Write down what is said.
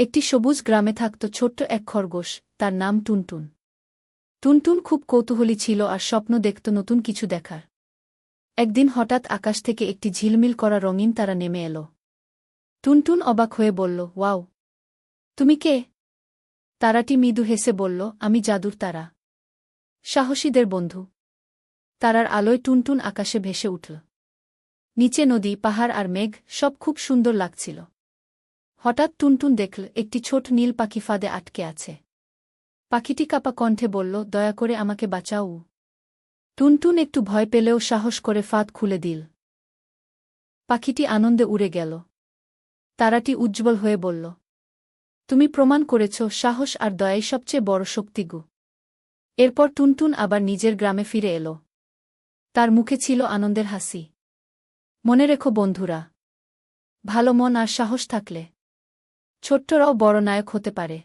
একটি সবুজ গ্রামে থাকত ছোট্ট এক খরগোশ, তার নাম টুনটুন। টুনটুন খুব কৌতূহলী ছিল আর স্বপ্ন দেখত নতুন কিছু দেখার। একদিন হঠাৎ আকাশ থেকে একটি ঝিলমিল করা রঙিন তারা নেমে এল। টুনটুন অবাক হয়ে বলল, ওয়াও। তুমি কে? তারাটি মৃদু হেসে বলল, আমি জাদুর তারা। সাহসীদের বন্ধু। তারার আলোয় টুনটুন আকাশে ভেসে উঠল। নিচে নদী, পাহাড় আর মেঘ সব খুব সুন্দর লাগছিল। হঠাৎ টুনটুন দেখল, একটি ছোট নীল পাখি ফাঁদে আটকে আছে। পাখিটি কাপা কণ্ঠে বলল, দয়া করে আমাকে বাঁচাও। টুনটুন একটু ভয় পেলেও সাহস করে ফাঁদ খুলে দিল। পাখিটি আনন্দে উড়ে গেল। তারাটি উজ্জ্বল হয়ে বলল, তুমি প্রমাণ করেছ, সাহস আর দয়াই সবচেয়ে বড় শক্তিগু এরপর টুনটুন আবার নিজের গ্রামে ফিরে এল। তার মুখে ছিল আনন্দের হাসি। মনে রেখো বন্ধুরা, ভালো মন আর সাহস থাকলে ছোট্টরাও বড় নায়ক হতে পারে।